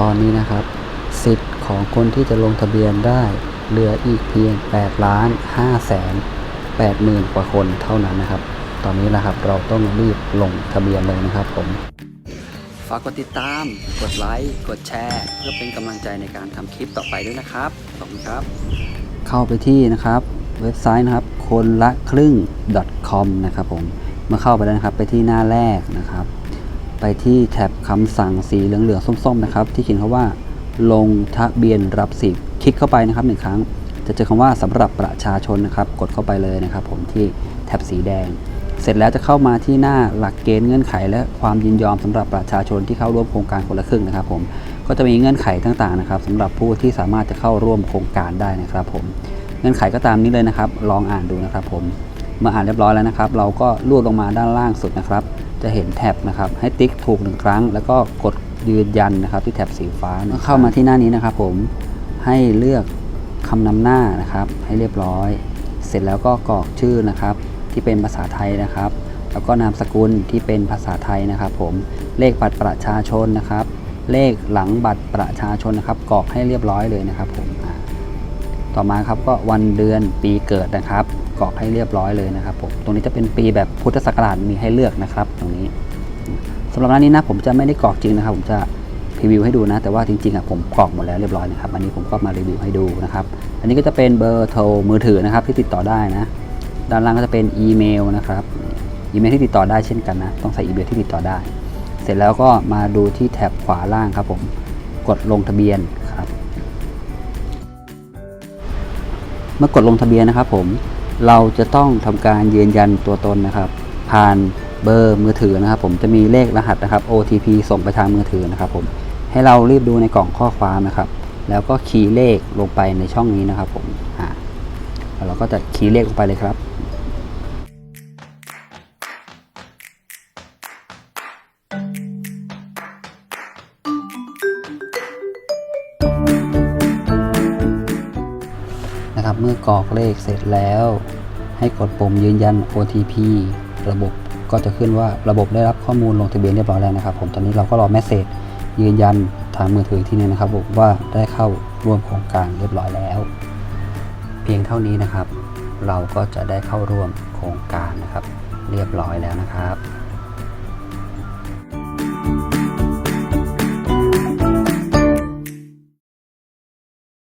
ตอนนี้นะครับ สิทธิ์ของคนที่จะลงทะเบียนได้เหลืออีกเพียง8ล้าน5แสน8หมื่นกว่าคนเท่านั้นนะครับ ตอนนี้นะครับเราต้องรีบลงทะเบียนเลยนะครับผม ฝากกดติดตาม กดไลค์ กดแชร์ เพื่อเป็นกำลังใจในการทำคลิปต่อไปด้วยนะครับ ขอบคุณครับ เข้าไปที่นะครับเว็บไซต์นะครับคนละครึ่ง .com นะครับผม เมื่อเข้าไปแล้วนะครับไปที่หน้าแรกนะครับ ไปที่แท็บคำสั่งสีเหลืองๆส้มๆนะครับที่เขียนคำว่า ลงทะเบียนรับสิทธิ์คลิกเข้าไปนะครับหนึ่งครั้ง จะเจอคำว่าสำหรับประชาชนนะครับ กดเข้าไปเลยนะครับ ผมที่แท็บสีแดง เสร็จแล้วจะเข้ามาที่หน้าหลักเกณฑ์เงื่อนไข และความยินยอมสำหรับประชาชนที่เข้าร่วมโครงการคนละครึ่งนะครับ ผมก็จะมีเงื่อนไขต่างๆนะครับสำหรับผู้ที่สามารถจะเข้าร่วมโครงการได้นะครับ ผมเงื่อนไขก็ตามนี้เลยนะครับ ลองอ่านดูนะครับ ผมเมื่ออ่านเรียบร้อยแล้วนะครับ เราก็ลูดลงมาด้านล่างสุดนะครับ จะเห็นแท็บนะครับ ให้ติ๊กถูกหนึ่งครั้ง แล้วก็กดยืนยันนะครับ ที่แท็บสีฟ้าเมื่อเข้ามาที่หน้านี้นะครับ ผมให้เลือกคำนำหน้านะครับ ให้เรียบร้อย เสร็จแล้วก็กรอกชื่อนะครับ ที่เป็นภาษาไทยนะครับ แล้วก็นามสกุลที่เป็นภาษาไทยนะครับ ผมเลขบัตรประชาชนนะครับ เลขหลังบัตรประชาชนนะครับกรอกให้เรียบร้อยเลยนะครับ ผมต่อมาครับก็วันเดือนปีเกิดนะครับ กรอกให้เรียบร้อยเลยนะครับผมตรงนี้จะเป็นปีแบบพุทธศักราชมีให้เลือกนะครับ ตรงนี้สำหรับร้านนี้นะผมจะไม่ได้กรอกจริงนะครับ ผมจะพรีวิวให้ดูนะแต่ว่าจริงๆอะผมกรอกหมดแล้วเรียบร้อยนะครับอันนี้ผมก็มารีวิวให้ดูนะครับอันนี้ก็จะเป็นเบอร์โทรมือถือนะครับที่ติดต่อได้นะ ด้านล่างก็จะเป็นอีเมลนะครับอีเมลที่ติดต่อได้เช่นกันนะต้องใส่อีเมลที่ติดต่อได้ เสร็จแล้วก็มาดูที่แถบขวาล่างครับผมกดลงทะเบียนครับ เมื่อกดลงทะเบียนนะครับผม เราจะต้องทำการยืนยันตัวตนนะครับ ผ่านเบอร์มือถือนะครับ ผมจะมีเลขรหัสนะครับ OTP ส่งไปทางมือถือนะครับ ผมให้เรารีบดูในกล่องข้อความนะครับ แล้วก็คีย์เลขลงไปในช่องนี้นะครับ ผมอ่าเราก็จะคีย์เลขลงไปเลยครับ นะครับ เมื่อกรอกเลขเสร็จแล้ว ให้กดปุ่มยืนยัน OTP ระบบก็จะขึ้นว่าระบบได้รับข้อมูลลงทะเบียนเรียบร้อยแล้วนะครับ ผมตอนนี้เราก็รอแมสเซจยืนยันทางมือถือที่นึงนะครับผมว่าได้เข้าร่วมโครงการเรียบร้อยแล้ว เพียงเท่านี้นะครับ เราก็จะได้เข้าร่วมโครงการนะครับ เรียบร้อยแล้วนะครับ